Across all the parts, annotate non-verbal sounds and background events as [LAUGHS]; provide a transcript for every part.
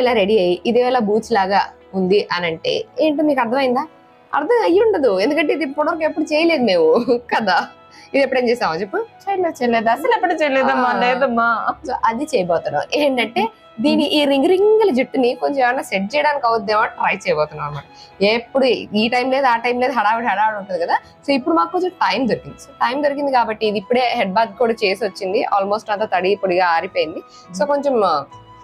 ఇలా రెడీ అయ్యి ఇదే ఇలా బూచ్ లాగా ఉంది అని అంటే ఏంటో మీకు అర్థమైందా? అర్థం అయ్యి ఉండదు ఎందుకంటే ఇది ఇప్పటివరకు ఎప్పుడు చేయలేదు మేము. కదా? ఇది ఎప్పుడేం చేసామో చెప్పు. చేయలేదు చేయలేదు. అసలు ఎప్పుడు చేయలేదమ్మా. లేదమ్మా. సో అది చేయబోతున్నాం. ఏంటంటే దీని ఈ రింగ్ రింగుల జుట్టుని కొంచెం ఏమైనా సెట్ చేయడానికి అవుద్దేమో ట్రై చేయబోతున్నాం అనమాట ఎప్పుడు ఈ టైం లేదు ఆ టైం లేదు హడావిడి హడావిడి ఉంటుంది కదా? సో ఇప్పుడు మాకు కొంచెం టైం దొరికింది. సో టైం దొరికింది కాబట్టి ఇది ఇప్పుడే హెడ్ బాత్ కూడా చేసి వచ్చింది. ఆల్మోస్ట్ అంతా తడి పొడిగా ఆరిపోయింది. సో కొంచెం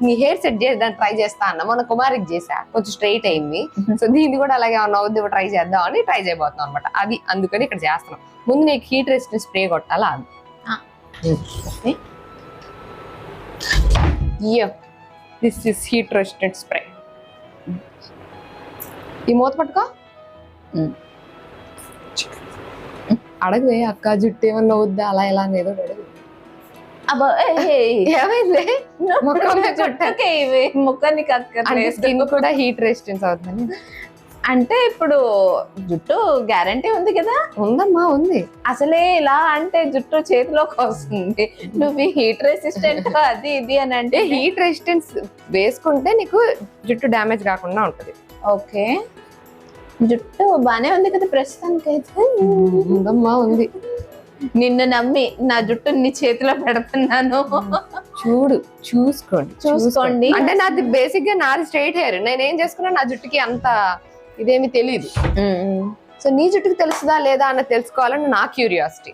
నీ హెయిర్ సెట్ చేద్దాం ట్రై చేస్తా అన్న. మొన్న కుమారికి చేసా కొంచెం స్ట్రైట్ అయింది. సో దీన్ని కూడా అలాగే ఏమన్నా అవుద్ది ట్రై చేద్దాం అని ట్రై చేయబోతున్నాం అనమాట అది అందుకని ఇక్కడ చేస్తున్నాం. ముందు నీకు హీట్ రెసిస్టెంట్ స్ప్రే కొట్టాలా? అది. This is heat resistant spray ఈ మూత పట్టుకో. అడగవే అక్క జుట్టు ఏమన్నా వద్దా అలా ఎలా అనేది అడుగు అబ్బా ఏమైంది? ముఖం చుట్టకే ఇవి ముఖానికి అంటే అక్కర్లేదు స్కిన్ కూడా హీట్ రెసిస్టెన్స్ అవుతుందని. అంటే ఇప్పుడు జుట్టు గ్యారంటీ ఉంది కదా? ఉందమ్మా ఉంది. అసలే ఇలా అంటే జుట్టు చేతిలోకి వస్తుంది. నువ్వు హీట్ రెసిస్టెంట్ [LAUGHS] అది ఇది అని అంటే అంటే హీట్ రెసిస్టెన్స్ వేసుకుంటే నీకు జుట్టు డ్యామేజ్ కాకుండా ఉంటది. ఓకే. జుట్టు బానే ఉంది కదా ప్రస్తుతానికి అయితే ఉందమ్మా ఉంది. నిన్ను నమ్మి నా జుట్టు నీ చేతిలో పెడుతున్నాను. చూడు చూసుకోండి చూసుకోండి. అంటే నాది బేసిక్గా నాది స్ట్రైట్ హెయిర్ నేను ఏం చేసుకున్నా నా జుట్టుకి అంత ఇదేమి తెలియదు సో నీ జుట్టుకి తెలుస్తుందా లేదా అన్న తెలుసుకోవాలని నా క్యూరియాసిటీ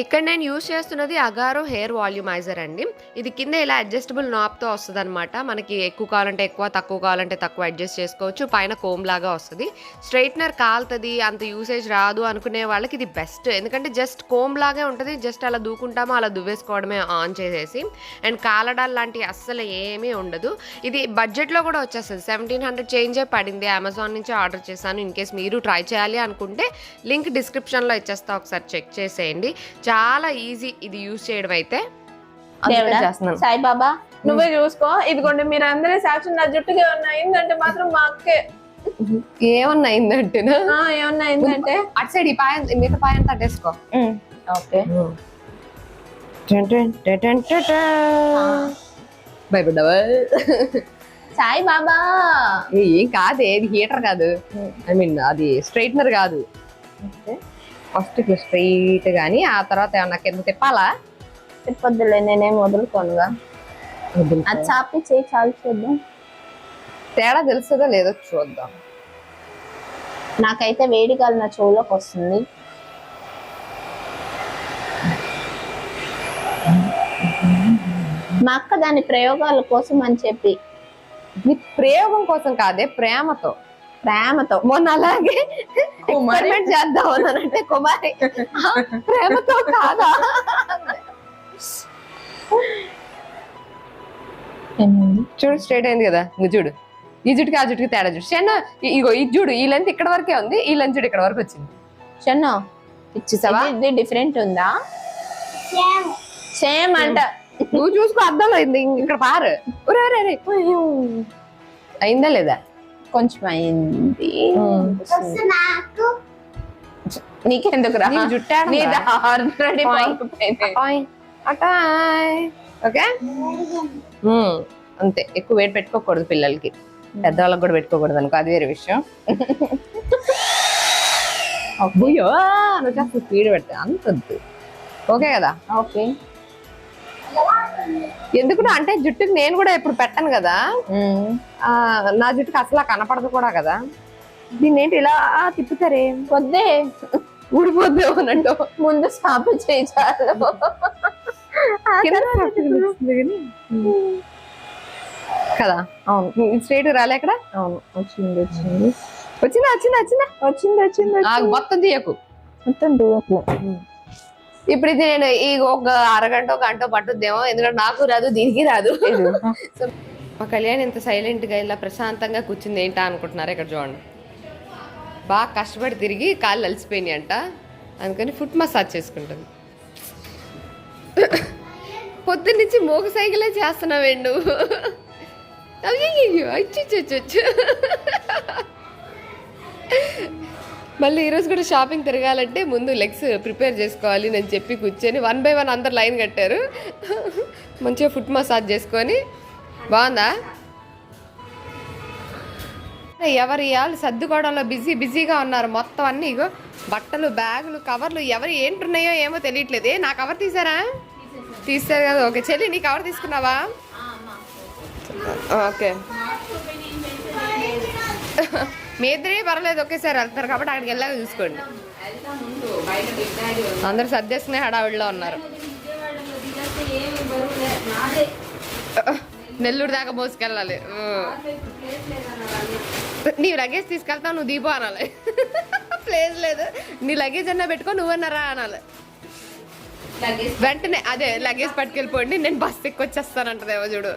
ఇక్కడ నేను యూస్ చేస్తున్నది అగారో హెయిర్ వాల్యూమైజర్ అండి. ఇది కింద ఇలా అడ్జస్టబుల్ నాప్తో వస్తుంది అనమాట మనకి ఎక్కువ కావాలంటే ఎక్కువ తక్కువ కావాలంటే తక్కువ అడ్జస్ట్ చేసుకోవచ్చు. పైన కోమ్ లాగా వస్తుంది. స్ట్రైట్నర్ కాలుతుంది అంత యూసేజ్ రాదు అనుకునే వాళ్ళకి ఇది బెస్ట్ ఎందుకంటే జస్ట్ కోమ్ లాగే ఉంటుంది జస్ట్ అలా దూకుంటామో అలా దువ్వేసుకోవడమే ఆన్ చేసేసి. అండ్ కాలడాలు లాంటివి అస్సలు ఏమీ ఉండదు. ఇది బడ్జెట్లో కూడా వచ్చేస్తుంది. సెవెంటీన్ హండ్రెడ్ చేంజే పడింది. అమెజాన్ నుంచి ఆర్డర్ చేశాను. ఇన్ కేస్ మీరు ట్రై చేయాలి అనుకుంటే లింక్ డిస్క్రిప్షన్లో ఇచ్చేస్తా. ఒకసారి చెక్ చేసేయండి. చాలా ఈజీ ఇది యూజ్ చేయడం అయితే. సాయిబాబా నువ్వే చూసుకో. ఇదిగోండి మీరు అందరి సాక్షి నా జుట్టుకి ఏమన్నా అయిందంటే మాత్రం మా అక్కే. ఏమన్నా అయిందంటేనా ఆ, ఏమన్నా అయిందంటే అటు సైడ్ ఈ పాయ మిగతా పాయ అంతా అట్టేసుకో ఓకే. భయపడ్డావా? సాయి బాబా ఏ, ఏం కాదే ఇది హీటర్ కాదు. ఐ మీన్ అది స్ట్రైట్నర్ కాదు. ఫస్ట్ ఇట్లా స్ట్రైట్ గానీ ఆ తర్వాత ఏమన్నా కింద తిప్పాలా? తిప్పొద్దులే నేనేం వదులుకోనుగా. అది చాపి చేయి చాలు చూద్దాం. తేడా తెలుస్తుందో లేదో చూద్దాం. నాకైతే వేడి గాలి నా చెవులోకి వస్తుంది. మా అక్క దాని ప్రయోగాల కోసం అని చెప్పి. ప్రయోగం కోసం కాదే ప్రేమతో. ప్రేమతో. మొన్న అలాగే కుమారి. ఎక్స్పెరిమెంట్ చేద్దాం అని అంటే కుమారి "ఆ, ప్రేమతో కాదా? చూడు స్ట్రైట్ అయింది కదా. ఇంక చూడు. ఈ జుట్టుకి ఆ జుట్టుకి తేడా చూడు. చెన్న ఇగో ఈ చూడు ఈ లెంత్ ఇక్కడ వరకే ఉంది ఈ లెంత్ చూడు ఇక్కడ వరకు వచ్చింది. చెన్నో చూసావా ఇది డిఫరెంట్ ఉందా? సేమ్ అంట. నువ్వు చూసుకో అర్థంలో అయింది ఇంక ఇక్కడ పారు. అయిందా లేదా? కొంచెం అయింది నీకెందుకు రా. నీ జుట్టు నీది? ఆల్రెడీ. ఓకే? అంతే. ఎక్కువ వెయిట్ పెట్టుకోకూడదు పిల్లలకి. పెద్దవాళ్ళకి కూడా పెట్టుకోకూడదు అనుకో. అది వేరే విషయం. [LAUGHS] అబ్బయ్యో నువ్వు చేస్తా స్పీడ్ పెట్టా అంత ఓకే కదా? ఓకే. ఎందుకు అంటే జుట్టుకి నేను కూడా ఇప్పుడు పెట్టను కదా. నా జుట్టుకి అసలు కనపడదు కూడా కదా. దీన్ని ఏంటి ఇలా తిప్పుతారే? వద్దే. ఊడిపోద్దేమో అన్నట్టు ముందు సాపు చేయి చాలు కింద? అవును. స్ట్రైట్ రాలే అక్కడ అవును. వచ్చింది వచ్చింది. వచ్చిందా వచ్చిందా వచ్చిందా? వచ్చింది వచ్చింది మొత్తం తీయకు. మొత్తం దూకు ఇప్పుడు ఇది నేను ఈ ఒక అరగంట గంట పట్టుద్దేమో. ఎందుకంటే నాకు రాదు దీనికి రాదు. సో [LAUGHS] మా కళ్యాణ్ ఇంత సైలెంట్గా ఇలా ప్రశాంతంగా కూర్చుంది ఏంటా అనుకుంటున్నారు ఇక్కడ చూడండి. బాగా కష్టపడి తిరిగి కాళ్ళు అలసిపోయినాయి అంట. అందుకని ఫుట్ మసాజ్ చేసుకుంటుంది. పొద్దున్న నుంచి మోగ సైకిలే చేస్తున్నావేండి? నువ్వు అయ్యో అచ్చు మళ్ళీ ఈరోజు కూడా షాపింగ్ తిరగాలంటే ముందు లెగ్స్ ప్రిపేర్ చేసుకోవాలి నేను చెప్పి కూర్చొని వన్ బై వన్ అందరు లైన్ కట్టారు. మంచిగా ఫుట్ మసాజ్ చేసుకొని. బాగుందా? ఎవరి వాళ్ళు సర్దుకోవడంలో బిజీ బిజీగా ఉన్నారు. మొత్తం అన్ని ఇగో బట్టలు బ్యాగులు కవర్లు ఎవరు ఏంటున్నాయో ఏమో తెలియట్లేదు. నా కవర్ తీసారా? తీసారు కదా. ఓకే చెల్లి నీ కవర్ తీసుకున్నావా? ఓకే. మీ ఇద్దరే పర్వాలేదు ఒకేసారి వెళ్తారు కాబట్టి అక్కడికి వెళ్ళాక చూసుకోండి. అందరు సర్దేసుకునే హడావిడిలో ఉన్నారు. నెల్లూరు దాకా మోసుకెళ్ళాలి నీ లగేజ్ తీసుకెళ్తావు నువ్వు దీపం అనాలి. ప్లేస్ లేదు. నీ లగేజ్ అన్నా పెట్టుకో నువ్వన్నారా అనాలి. వెంటనే అదే లగేజ్ పట్టుకెళ్ళిపోండి నేను బస్ ఎక్కువ వచ్చేస్తానంటదేమో చూడు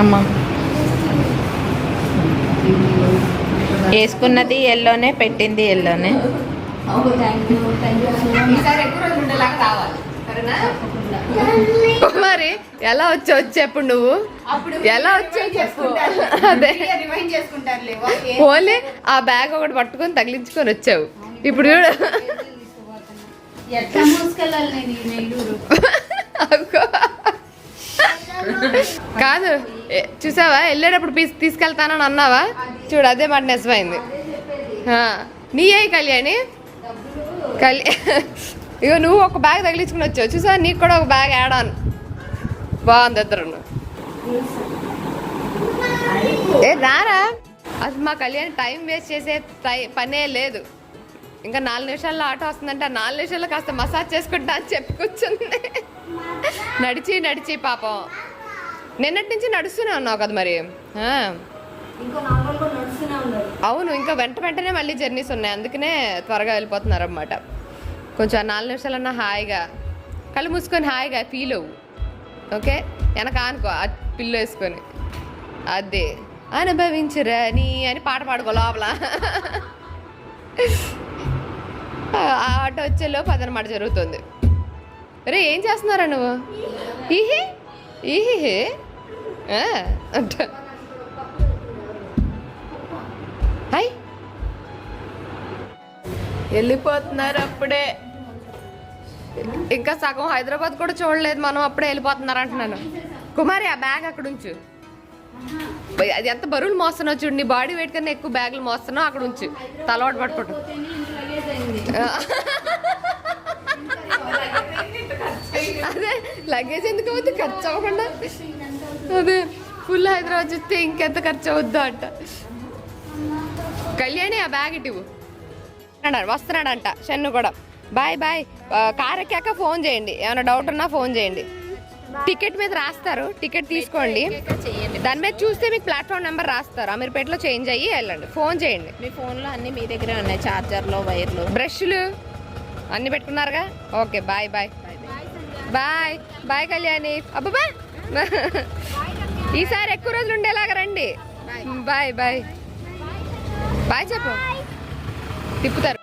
అమ్మా. వేసుకున్నది ఎల్లోనే పెట్టింది ఎల్లోనే మరి ఎలా వచ్చావు? చెప్పు నువ్వు? ఎలా వచ్చావు చెప్పు. అదే. ఓన్లీ ఆ బ్యాగ్ ఒకటి పట్టుకొని తగిలించుకొని వచ్చావు. ఇప్పుడు చూడు. ఎట్లా మోసుకెళ్ళాలి నేను ఈ నెల్లూరు కాదు చూసావా? వెళ్ళేటప్పుడు పీస్ తీసుకెళ్తానని అన్నావా? చూడు అదే మాట నిజమైంది. ఆ, నీ ఏ కళ్యాణి? కళ్యాణ్ ఇగో నువ్వు ఒక బ్యాగ్ తగిలించుకుని వచ్చావు. చూసావా? నీకు కూడా ఒక బ్యాగ్ యాడ్ ఆన్ బాగుంది ఇద్దరు ఏ రారా? అసలు మా కళ్యాణ్ టైం వేస్ట్ చేసే టై పనే లేదు. ఇంకా నాలుగు నిమిషాల్లో ఆటో వస్తుందంటే ఆ నాలుగు నిమిషాల్లో కాస్త మసాజ్ చేసుకుంటా అని చెప్పి కూర్చుంది. నడిచి నడిచి పాపం. నిన్నటి నుంచి నడుస్తూనే ఉన్నావు కదా మరి? అవును ఇంకా వెంట వెంటనే మళ్ళీ జర్నీస్ ఉన్నాయి. అందుకనే త్వరగా వెళ్ళిపోతున్నారు అనమాట కొంచెం ఆ నాలుగు నిమిషాలన్నా హాయిగా కళ్ళు మూసుకొని హాయిగా ఫీల్ అవ్వు. ఓకే? వెనక అనుకో ఆ పిల్లు వేసుకొని. అదే. అనుభవించురా నీ అని పాట పాడుకో లోపల. ఆ ఆటో వచ్చేలోపు అదనమాట జరుగుతుంది. రే ఏం చేస్తున్నారా నువ్వు? ఈహి ఈహి అంట. హాయ్. వెళ్ళిపోతున్నారు అప్పుడే. ఇంకా సగం హైదరాబాద్ కూడా చూడలేదు మనం అప్పుడే వెళ్ళిపోతున్నారు అంటున్నాను. కుమారి ఆ బ్యాగ్ అక్కడ ఉంచు. అది ఎంత బరువులు మోస్తున్నావు చూడు నీ బాడీ వెయిట్ కన్నా ఎక్కువ బ్యాగులు మోస్తున్నావు అక్కడ ఉంచు. తలవాటు పట్టుకోవటం [LAUGHS] అదే లగేజ్ ఎందుకు అవుతుంది ఖర్చు అవ్వకుండా? అదే ఫుల్ హైదరాబాద్ చూస్తే ఇంకెంత ఖర్చు అవుద్దో అంట. కళ్యాణి ఆ బ్యాగ్ ఇటు వస్తున్నాడంట షన్ను కూడా. Bye bye. ఆ, కార్ ఎక్కాక ఫోన్ చేయండి. ఏమైనా డౌట్ ఉన్నా ఫోన్ చేయండి. టికెట్ మీద రాస్తారు. టికెట్ తీసుకోండి. దాని మీద చూస్తే మీకు ప్లాట్ఫామ్ నెంబర్ రాస్తారు. అమీర్పేటలో చేంజ్ అయ్యి వెళ్ళండి. ఫోన్ చేయండి. మీ ఫోన్లో అన్ని మీ దగ్గరే ఉన్నాయి. చార్జర్లు వైర్లు. బ్రష్లు అన్ని పెట్టుకున్నారుగా? Okay bye bye. Bye bye Kalyani. అబ్బా ఈసారి ఎక్కువ రోజులు ఉండేలాగా రండి. Bye bye. బాయ్ చెప్పు. తిప్పుతారు.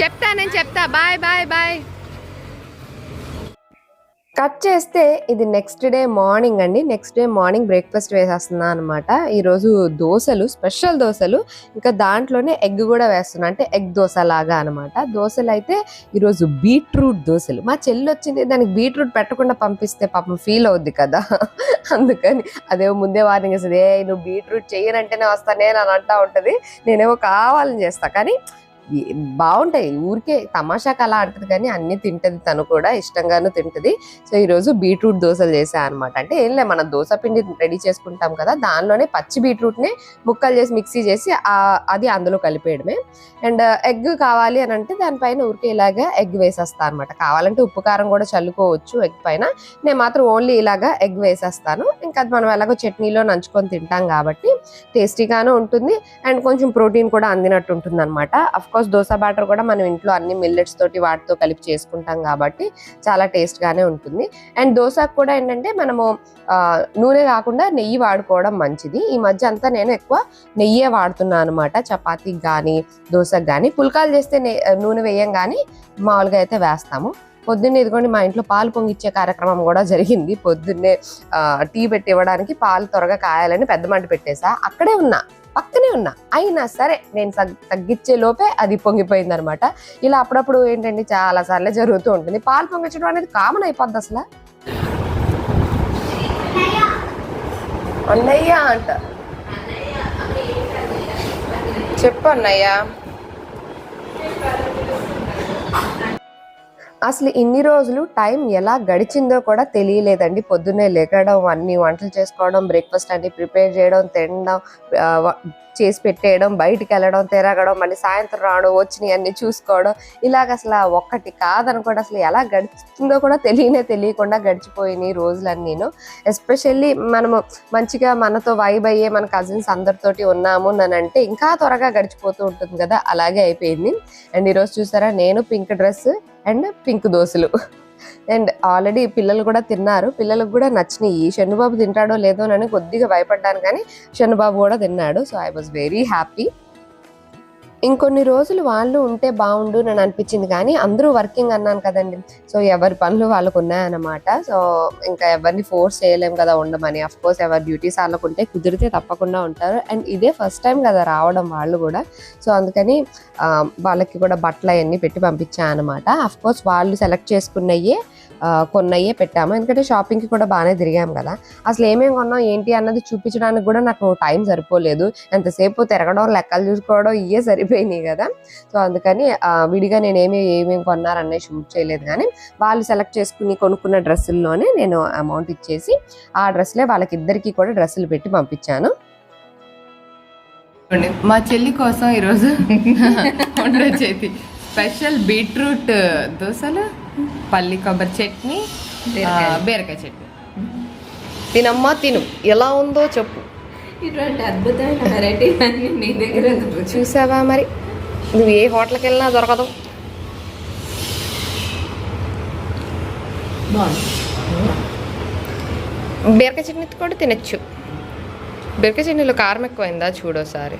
చెప్తా నేను చెప్తా. Bye bye bye. కట్ చేస్తే ఇది నెక్స్ట్ డే మార్నింగ్ అండి. నెక్స్ట్ డే మార్నింగ్ బ్రేక్ఫాస్ట్ వేసేస్తున్నా అనమాట ఈరోజు దోశలు స్పెషల్ దోశలు ఇంకా దాంట్లోనే ఎగ్ కూడా వేస్తున్నా. అంటే ఎగ్ దోశ లాగా అనమాట దోశలు అయితే ఈరోజు బీట్రూట్ దోశలు. మా చెల్లి వచ్చింది దానికి బీట్రూట్ పెట్టకుండా పంపిస్తే పాపం ఫీల్ అవుద్ది కదా. [LAUGHS] అందుకని అదేమో ముందే వార్నింగ్ ఇస్తుంది ఏ నువ్వు బీట్రూట్ చేయనంటేనే వస్తానే అని అంటా ఉంటుంది. నేనేమో కావాలని చేస్తా. కానీ బాగుంటాయి. ఊరికే తమాషాకి అలా అంటది కానీ అన్ని తింటది. తను కూడా ఇష్టంగాను తింటది. సో ఈరోజు బీట్రూట్ దోశలు చేసా అనమాట అంటే ఏం లే మనం దోశ పిండి రెడీ చేసుకుంటాం కదా దానిలోనే పచ్చి బీట్రూట్ని ముక్కలు చేసి మిక్సీ చేసి అది అందులో కలిపేయడమే. అండ్ ఎగ్ కావాలి అని అంటే దానిపైన ఊరికే ఇలాగా ఎగ్ వేసేస్తా అనమాట కావాలంటే ఉప్పు కారం కూడా చల్లుకోవచ్చు ఎగ్ పైన. నేను మాత్రం ఓన్లీ ఇలాగా ఎగ్ వేసేస్తాను. ఇంకా అది మనం ఎలాగో చట్నీలో నంచుకొని తింటాం కాబట్టి టేస్టీగాను ఉంటుంది. అండ్ కొంచెం ప్రోటీన్ కూడా అందినట్టు ఉంటుంది అనమాట కోర్స్ దోశ బ్యాటర్ కూడా మనం ఇంట్లో అన్ని మిల్లెట్స్ తోటి వాటితో కలిపి చేసుకుంటాం కాబట్టి చాలా టేస్ట్గానే ఉంటుంది. అండ్ దోశకు కూడా ఏంటంటే మనము నూనె కాకుండా నెయ్యి వాడుకోవడం మంచిది. ఈ మధ్య అంతా నేను ఎక్కువ నెయ్యే వాడుతున్నాను అనమాట చపాతీకి కానీ దోశకు కానీ పుల్కాలు చేస్తే నూనె వేయం కానీ మామూలుగా అయితే వేస్తాము. పొద్దున్నే ఇదిగోండి మా ఇంట్లో పాలు పొంగిచ్చే కార్యక్రమం కూడా జరిగింది. పొద్దున్నే టీ పెట్టి ఇవ్వడానికి పాలు త్వరగా కాయాలని పెద్ద మంట పెట్టేసా. అక్కడే ఉన్నా. పక్కనే ఉన్నా. అయినా సరే నేను తగ్గించే లోపే అది పొంగిపోయింది అనమాట ఇలా అప్పుడప్పుడు ఏంటంటే చాలా సార్లు జరుగుతూ ఉంటుంది. పాలు పొంగించడం అనేది కామన్ అయిపోద్ది అసలు. అన్నయ్య అంట. చెప్పు అన్నయ్య. అసలు ఇన్ని రోజులు టైం ఎలా గడిచిందో కూడా తెలియలేదండి. పొద్దున్నే లేకడం అన్ని వంటలు చేసుకోవడం బ్రేక్ఫాస్ట్ అన్ని ప్రిపేర్ చేయడం తినడం చేసి పెట్టేయడం బయటికి వెళ్ళడం తిరగడం మళ్ళీ సాయంత్రం రావడం వచ్చినవి అన్ని చూసుకోవడం. ఇలాగ అసలు ఒక్కటి కాదనుకోండి అసలు ఎలా గడిచిందో కూడా తెలియనే తెలియకుండా గడిచిపోయినాయి రోజులన్నీను ఎస్పెషల్లీ మనము మంచిగా మనతో వైబ్ అయ్యే మన కజిన్స్ అందరితోటి ఉన్నాము అంటే ఇంకా త్వరగా గడిచిపోతూ ఉంటుంది కదా అలాగే అయిపోయింది. అండ్ ఈరోజు చూసారా నేను పింక్ డ్రెస్ అండ్ పింక్ దోశలు. అండ్ ఆల్రెడీ పిల్లలు కూడా తిన్నారు. పిల్లలకు కూడా నచ్చినాయి. షన్నుబాబు తింటాడో లేదో అని కొద్దిగా భయపడ్డాను కానీ షన్నుబాబు కూడా తిన్నాడు. So I was very happy ఇంకొన్ని రోజులు వాళ్ళు ఉంటే బాగుండు అని అనిపించింది. కానీ అందరూ వర్కింగ్ అన్నాను కదండి. సో ఎవరి పనులు వాళ్ళకు ఉన్నాయన్నమాట. సో ఇంకా ఎవరిని ఫోర్స్ చేయలేం కదా ఉండమని. అఫ్ కోర్స్ ఎవరి డ్యూటీస్ వాళ్ళకు ఉంటే కుదిరితే తప్పకుండా ఉంటారు. అండ్ ఇదే ఫస్ట్ టైం కదా రావడం వాళ్ళు కూడా. సో అందుకని వాళ్ళకి కూడా బట్టలు అవన్నీ పెట్టి పంపించాను అనమాట అఫ్ కోర్స్ వాళ్ళు సెలెక్ట్ చేసుకున్నయ్యే కొన్నయ్యే పెట్టాము. ఎందుకంటే షాపింగ్కి కూడా బాగానే తిరిగాము కదా. అసలు ఏమేమి కొన్నాం ఏంటి అన్నది చూపించడానికి కూడా నాకు టైం సరిపోలేదు. ఎంతసేపు తిరగడం లెక్కలు చూసుకోవడం ఇవే సరిపోయినాయి కదా. సో అందుకని విడిగా నేను ఏమి ఏమేమి కొన్నారనే షూట్ చేయలేదు కానీ వాళ్ళు సెలెక్ట్ చేసుకుని కొనుక్కున్న డ్రెస్సుల్లోనే నేను అమౌంట్ ఇచ్చేసి ఆ డ్రెస్లే వాళ్ళకి ఇద్దరికి కూడా డ్రెస్సులు పెట్టి పంపించాను. మా చెల్లి కోసం ఈరోజు [LAUGHS] వంట చేతి. స్పెషల్ బీట్రూట్ దోశలు పల్లి కొబ్బరి చట్నీ బీరకాయ చట్నీ. తినమ్మా తిను. ఎలా ఉందో చెప్పు. ఇటువంటి అద్భుతమైన వెరైటీ అన్ని నీ దగ్గర? చూసావా మరి? నువ్వు ఏ హోటల్కి వెళ్ళినా దొరకదు. బీరకాయ చట్నీ కూడా తినచ్చు. బీరకాయ చట్నీలో కారం ఎక్కువైందా? చూడోసారి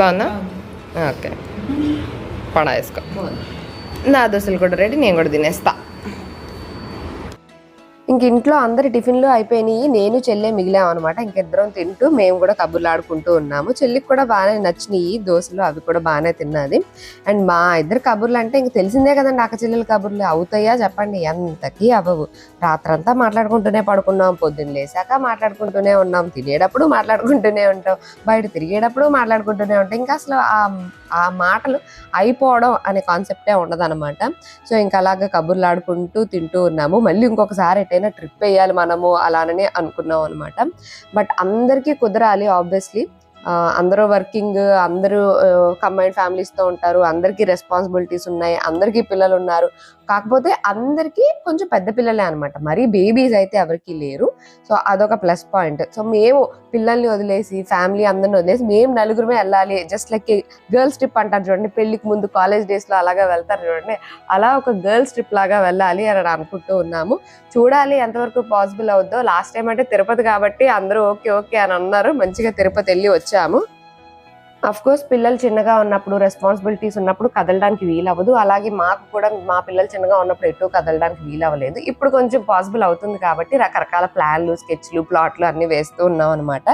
బాగుందా? ఓకే. పడా వేసుకో. నా దోశలు కూడా రెడీ నేను కూడా తినేస్తా. ఇంక ఇంట్లో అందరి టిఫిన్లు అయిపోయినాయి. నేను చెల్లె మిగిలాం అనమాట ఇంకిద్దరం తింటూ మేము కూడా కబుర్లు ఆడుకుంటూ ఉన్నాము. చెల్లికి కూడా బాగానే నచ్చినాయి. దోశలు అవి కూడా బాగానే తిన్నది. అండ్ మా ఇద్దరు కబుర్లు అంటే ఇంక తెలిసిందే కదండి అక్క చెల్లెల కబుర్లు. అవుతాయా చెప్పండి. ఎంతకీ అవ్వవు. రాత్రంతా మాట్లాడుకుంటూనే పడుకున్నాం. పొద్దున్న లేసాక మాట్లాడుకుంటూనే ఉన్నాం. తినేటప్పుడు మాట్లాడుకుంటూనే ఉంటాం. బయట తిరిగేటప్పుడు మాట్లాడుకుంటూనే ఉంటాం. ఇంకా అసలు ఆ మాటలు అయిపోవడం అనే కాన్సెప్టే ఉండదన్నమాట. సో ఇంకా అలాగా కబుర్లు ఆడుకుంటూ తింటూ ఉన్నాము. మళ్ళీ ఇంకొకసారి ఎటైనా ట్రిప్ వేయాలి మనము అలాననే అనుకున్నాం అనమాట బట్ అందరికీ కుదరాలి ఆబ్వియస్లీ. అందరూ వర్కింగ్ అందరూ కంబైన్డ్ ఫ్యామిలీస్తో ఉంటారు. అందరికీ రెస్పాన్సిబిలిటీస్ ఉన్నాయి. అందరికీ పిల్లలు ఉన్నారు కాకపోతే అందరికీ కొంచెం పెద్ద పిల్లలే అనమాట మరీ బేబీస్ అయితే ఎవరికీ లేరు. సో అదొక ప్లస్ పాయింట్. సో మేము పిల్లల్ని వదిలేసి ఫ్యామిలీ అందరిని వదిలేసి మేము నలుగురమే వెళ్ళాలి. జస్ట్ లైక్ గర్ల్స్ ట్రిప్ అంటారు చూడండి పెళ్ళికి ముందు కాలేజ్ డేస్లో అలాగా వెళ్తారు చూడండి. అలా ఒక గర్ల్స్ ట్రిప్ లాగా వెళ్ళాలి అని అనుకుంటూ ఉన్నాము. చూడాలి ఎంతవరకు పాసిబుల్ అవుద్దో. లాస్ట్ టైం అంటే తిరుపతి కాబట్టి అందరూ ఓకే ఓకే అని అన్నారు. మంచిగా తిరుపతి వెళ్ళి వచ్చాము. కోర్స్ పిల్లలు చిన్నగా ఉన్నప్పుడు రెస్పాన్సిబిలిటీస్ ఉన్నప్పుడు కదలడానికి వీలవ్వదు. అలాగే మాకు కూడా మా పిల్లలు చిన్నగా ఉన్నప్పుడు ఎటు కదలడానికి వీలవ్వలేదు. ఇప్పుడు కొంచెం పాసిబుల్ అవుతుంది కాబట్టి రకరకాల ప్లాన్లు స్కెచ్లు ప్లాట్లు అన్నీ వేస్తూ ఉన్నాం అనమాట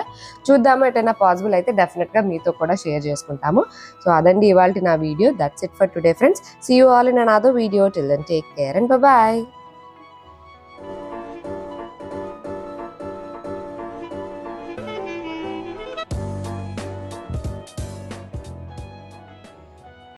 చూద్దాము ఎటైనా పాసిబుల్ అయితే డెఫినెట్గా మీతో కూడా షేర్ చేసుకుంటాము. సో అదండి ఇవాళ నా video that's it for today friends see you all in another video till then take care and bye